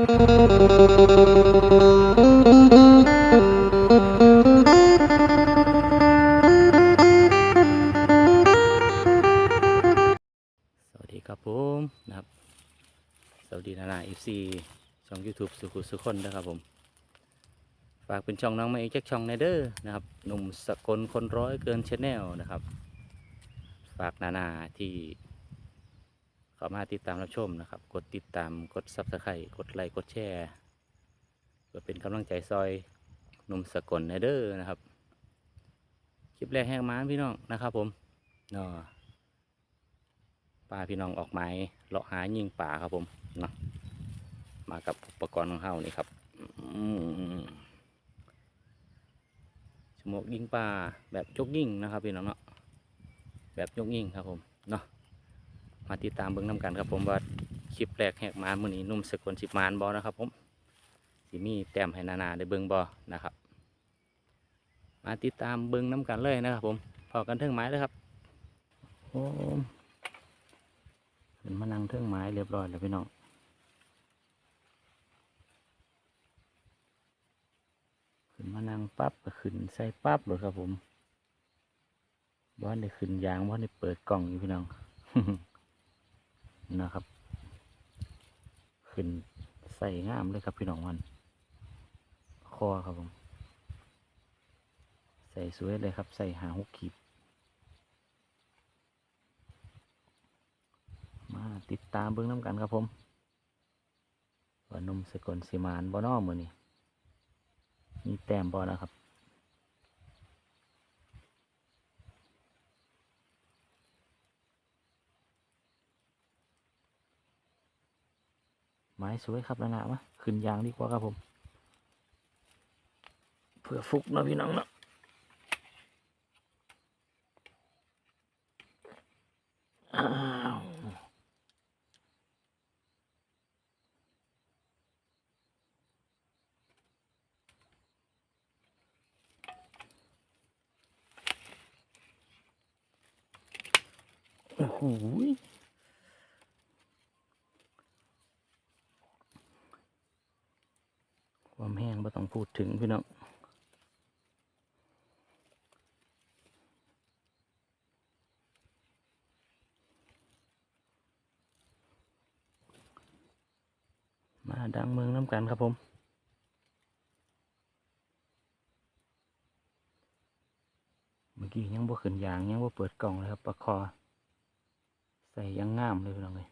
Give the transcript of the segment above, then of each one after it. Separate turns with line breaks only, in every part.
สวัสดีครับผมนะครับ สวัสดีนานาเอฟซีช่อง YouTube สุขุสุคนนะครับผม ฝากเป็นช่องน้องมาเอกจากช่องในเด้อนะครับ หนุ่มสกลคนร้อยเกินชแนลนะครับ ฝากนานาที่ เข้ามาติดตามรับชมนะครับ กดติดตามกดซับสไครต์กดไลค์กดแชร์เพื่อเป็นกำลังใจซอยหนุ่มสกลในเด้อนะครับ คลิปแรกแห้งม้านพี่น้องนะครับผมเนาะปลาพี่น้องออกไม้เลาะหายิงป่าครับผมเนาะมากับอุปกรณ์ของเฮานี่ครับอืมชมวกยิงปลาแบบยกยิงนะครับพี่น้องเนาะแบบยกยิงครับผมเนาะ มาติดตามเบิ้งน้กันครับผมว่าคลิปแรกแหกมานมือนี้นุ่มสกุลสิบมานบอนะครับผมสิมีแต้มให้นานาได้เบิ้งบอนะครับ มาติดตามเบิ้งน้กันเลยนะครับ ผมพอกันเทิงไม้เลยครับโอ้ขึ้นมานั่งเทิงไม้เรียบร้อยแล้วพี่น้องขึ้นมานั่งปั๊บก็ขึ้นใส่ปั๊บเลยครับผมบ้านได้ขึ้นยางบ้านได้เปิดกล่องอยู่พี่น้อง นะครับ ขึ้นใส่งามเลยครับพี่น้องมัน คอครับผม ใส่สวยเลยครับ ใส่หาหกขีดมาติดตามเบื้องน้ำกันครับผมว่านุ่มสกลสิมานบ่นอมือนี่มีแต้มบ่นะครับ ไม้สวยครับนะนะมะขึ้นยางดีกว่าครับผม เพื่อฟุกนะพี่น้องเนาะอ้าวโอ้โหยความแห้งไม่ต้อง พูดถึงพี่น้องมาดังเมืองน้ำกันครับผมเมื่อกี้ยังบ่ขึ้นยางยังบ่เปิดกล่องเลยครับปลาคอ ใส่ยังงามเลยพี่น้องเลย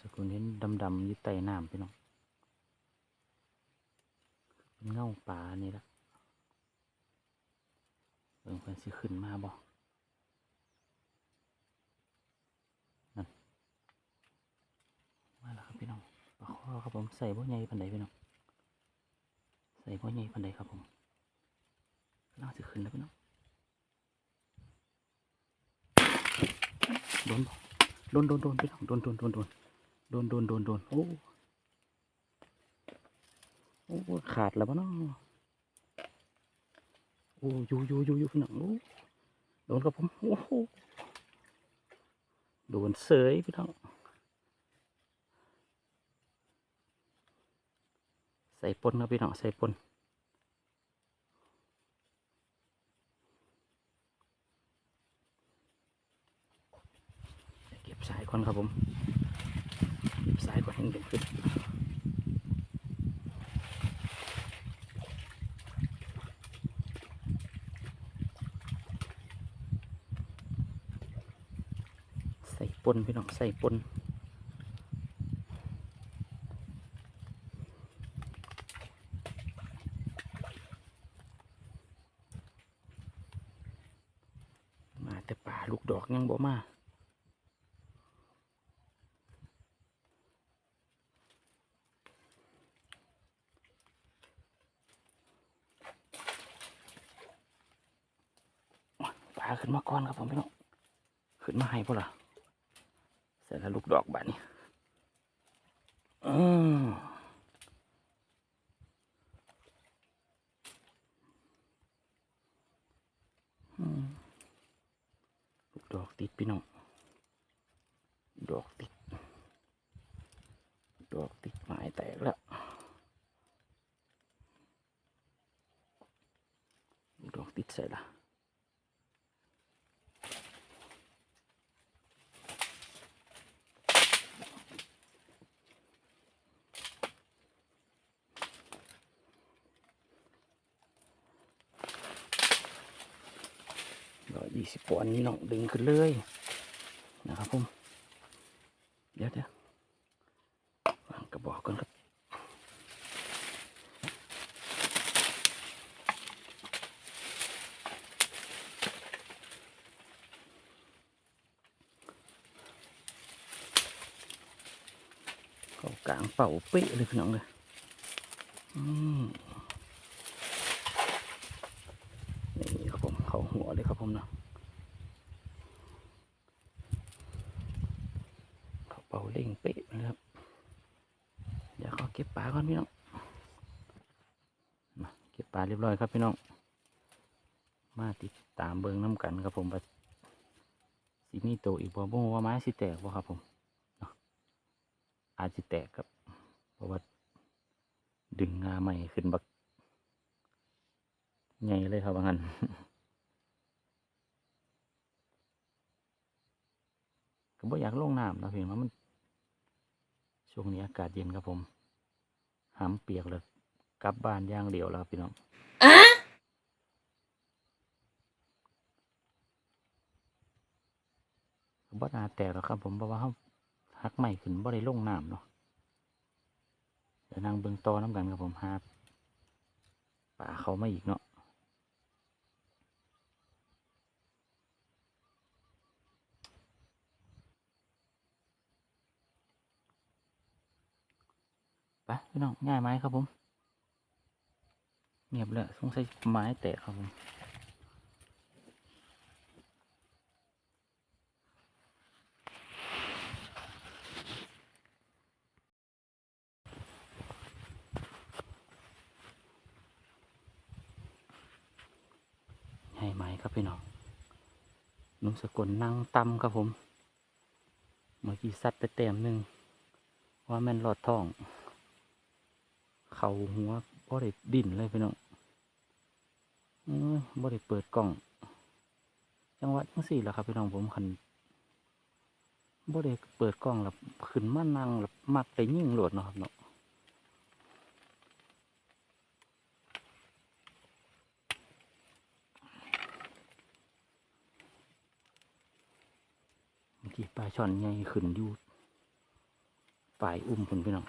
สกุลเห็นดำๆยู่ใต้น้ำพี่น้องเป็นเงาป่านี่ละเบิ่งเพิ่นสิขึ้นมาบ่นั่นมาแล้วครับพี่น้องปลาคอครับผมใส่บ่ใหญ่ปานใดพี่น้องใส่บ่ใหญ่ปานใดครับผมน่าสิขึ้นแล้วพี่น้องโดนโดนโดนโดนพี่น้องโดนโดนโดนโดน โดนโดนโดนโดนโอ้โอ้ขาดแล้วปะเนาะโอ้อยู่อยู่อยู่อยู่พี่น้องโอ้โดนครับผมโอ้โหโดนเสยพี่น้องใส่ปนครับพี่น้องใส่ปนเก็บสายก่อนครับผม สายก่อนให้เด็กขึ้นใส่ปนพี่น้องใส่ปนมาแต่ป่าลูกดอกยังบ่มาป่าขึ้นมาก่ อนครับผมพี่น้องขึ้นมาให้พวกเราเสร็จแล้วลูกดอกบานนี้อืมอืมลูกดอกติดพี่น้องดอกติดดอกติดไม้แตกแล้วดอกติดใส่ละ สิบปอนี่น้องดึงขึ้นเลยนะครับผมเดี๋ยวเดี๋ยววางกระบอกก่อนครับเขากลางเป่าเป๊ะเลยพี่น้องเลยอืม นี่ครับผมเขาหัวเลยครับผมเนาะเขาเป่าเล่งเป๊ะนะครับเดี๋ยวเขาเก็บปลาก่อนพี่น้องมา เรียบร้อยครับพี่น้อง มาติดตามเบิงน้ำกันครับผมสิมีโตอีกบ่บ่ว่าไม้สิแตกบ่ครับผมอาจสิแตกครับเพราะว่าดึงงาใหม่ขึ้นบักไงเลยครับว่างันก็บ่อยากลงน้ำนะเพียงว่ามันช่วงนี้อากาศเย็นครับผมหามเปียกเลย กลับบ้านย่างเดียวแล้วครับพี่น้องก็บ่นาแตกหรอกครับ ผมเพราะว่าเขาหักใหม่ขึ้นบ่ได้ลงน้ำเนาะเดี๋ยวนั่งเบิงตอน้ำกันครับผมหาป่าเขาไมาอีกเนาะไปพี่น้องง่ายไหมครับผม เงียบเลยสงสัยไม้แตกครับผมให้ไหมครับพี่น้องนุ่มสกลนั่งตำครับผม เมื่อกี้ซัดไปเต็มหนึ่งว่าแม่นหลอดทอง เขาหัวบ่ได้ดิ่นเลยพี่น้อง บ่ได้เปิดกล่อง จังหวะจังสี่แหละครับพี่น้องผมคันบ่ได้เปิดกล่องแล้วขึ้นมานั่งแล้วมักไปยิ่งโหลดเนาะครับเนาะเมื่อกี้ปลาช่อนใหญ่ขึ้นอยู่ปลายอุ้มพุ่นพี่น้อง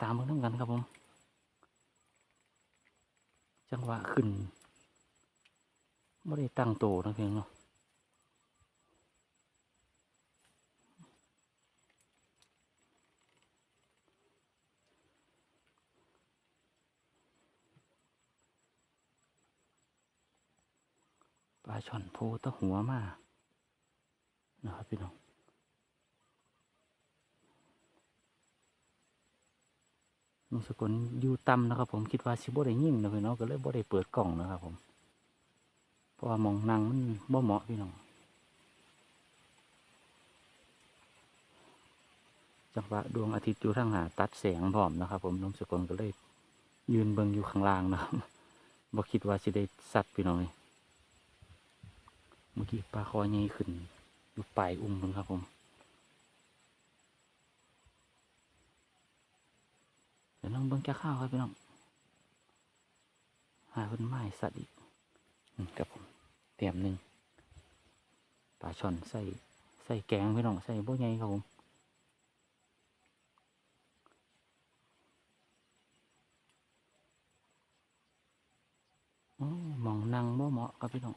ตามมาทั้งกันครับผม จังหวะขึ้นไม่ได้ตั้งโตนะเพียงเนาะปลาช่อนโพตะหัวมานะครับพี่น้อง ลุงสกุลอยู่ต่ำนะครับ ผมคิดว่าสิบ่ได้ยิ่งนะพี่น้องก็เลยบ่ได้เปิดกล่องนะครับ ผมเพราะว่ามองนั่งมันบ่เหมาะพี่น้องจังหวะดวงอาทิตย์อยู่ทางหาตัดแสงพร้อมนะครับ ผมลุงสกุลก็เลยยืนเบิงอยู่ข้างล่างนะครับบ่คิดว่าสิได้สัตว์พี่น้องเมื่อกี้ปลาคอใหญ่ขึ้นอยู่ปลายอุ้มมันครับผม เดี๋ยวน้องเบิ่งแก้ข้าวครับพี่น้อง หาเพิ่นไม้สัตว์อีกอืมครับผมเตรียมหนึ่งปลาช่อนใส่ใส่แกงพี่น้องใส่บ่ใหญ่ครับผมมองนั่งบ่เหมาะครับพี่น้อง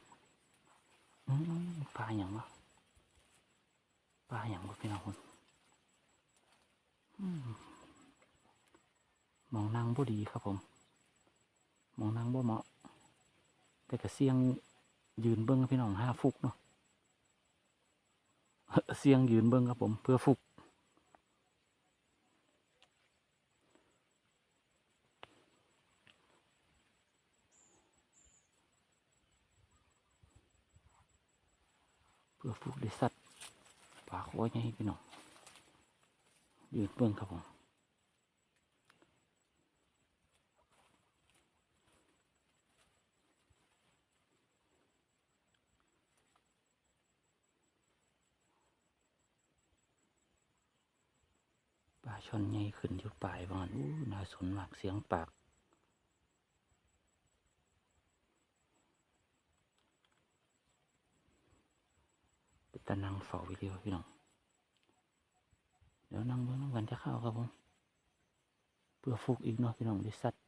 ปลาอย่างวะปลาอย่างวะพี่น้องคนอื มองนั่งบ่ดีครับผม มองนั่งบ่เหมาะ แต่ก็เสียงยืนเบิ้งพี่น้องห้าฟุกเนาะเสียงยืนเบิ้งครับผม เพื่อฟุก เพื่อฟุกได้สัตว์ปากไว้ให้พี่น้องยืนเบิ้งครับผม ช่อนใหญ่ขึ้นอยู่ปลายบ้านอู้น่าสนมากเสียงปาก เป็นตานังเฝ้าวิดีโอพี่น้อง เดี๋ยวนั่งเบิ่งน้ำกันจะเข้าครับผม เพื่อฟุกอีกเนาะพี่น้องได้สัตว์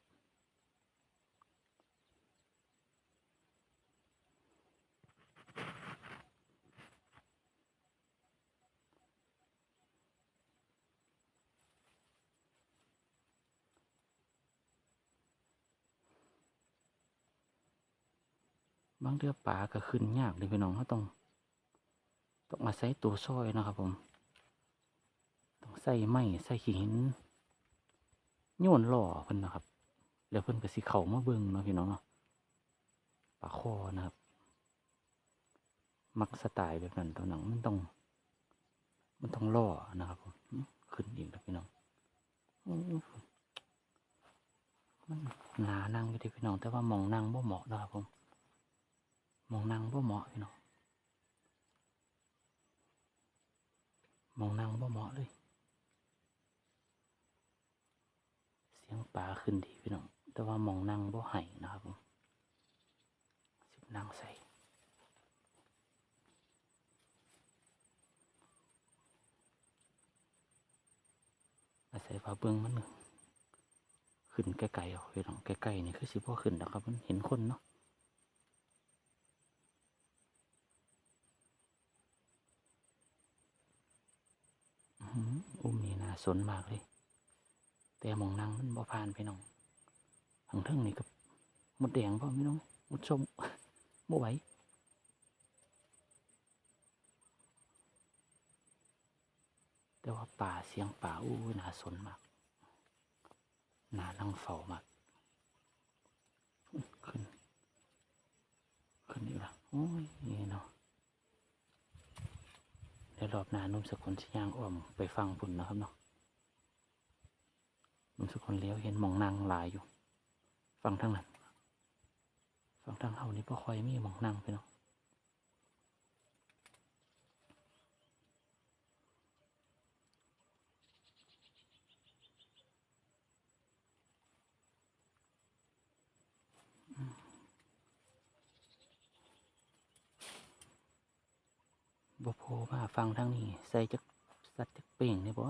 บางเดือปลาก็ขึ้นยากเลยพี่น้องเขาต้อง ต้องอาศัยตัวซอยนะครับผม ต้องใส่ไม้ใส่ขี้หินโยนหล่อเพิ่นนะครับ แล้วเพิ่นก็สิเข้ามาเบิ่งเนาะพี่น้องเนาะปลาคอนะครับ มักสไตล์แบบนั้นตัวหนังมันต้อง มันต้องล่อนะครับผมขึ้นอีกแล้วพี่น้องมันหนานั่งอยู่ที่พี่น้อง แต่ว่ามองนั่งบ่เหมาะนะครับผม มองนั่งบ่เหมาะพี่น้องมองนั่งบ่เหมาะเลย เสียงป่าขึ้นดีพี่น้อง แต่ว่ามองนั่งบ่ไห้นะครับผมสิบนั่งใส่อาศัยฟ้าเบื้องมันขึ้นไกล้ๆออกพี่น้องไกล้ๆนี่คือสิบ่อขึ้นนะครับ มันเห็นคนเนาะ อุ้มนี่น่าสนมากเลย แต่มองนั่งมันบ่ผ่านพี่น้องทางเทิงนี่กับมดแดงพ่อพี่น้องมดส้มบ่ไหวแต่ว่าป่าเสียงป่าอู้น่าสนมากน่านั่งเฝ้ามาก ขึ้น ขึ้นอีกแล้วโอ้ยนี่น ดี๋ยวรอบหน้านุ่มสกุลสิย่างอ้อมไปฟังผุ่นนะครับเนาะนุ่มสกุลเลี้ยวเห็นมองนางหลายอยู่ ฟังทั้งนั้น ฟังทั้งเฮานี่พ่ค่อยมีมองนางไปเนาะ บ่โผล่มาฟังทางนี้ ใส่จักสัตว์จักเป่งเนี่ยบ่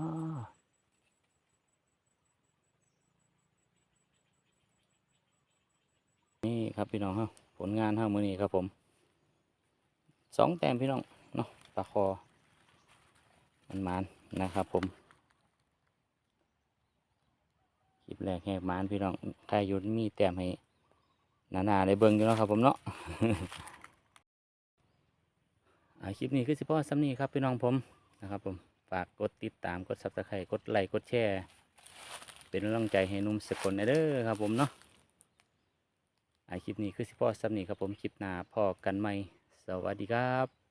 นี่ครับพี่น้องฮาผลงานเฮามือนี้ครับผมสองแต้มพี่น้องเนาะปลาคอ มันมานนะครับผมคลิปแรกแหกมานพี่น้องใครยุดมีแต้มให้หนาๆได้เบิ่งอยู่เนาะครับผมเนาะ คลิปนี้คือสิพ่อซ้ำนี้ครับพี่น้องผมนะครับผมฝากกดติดตามกดซับสไครต์กดไลค์กดแชร์เป็นกำลังใจให้นุ่มสกลเด้อครับผมเนาะอะคลิปนี้คือสิพ่อซ้ำนี่ครับผมคลิปหน้าพอกันใหม่สวัสดีครับ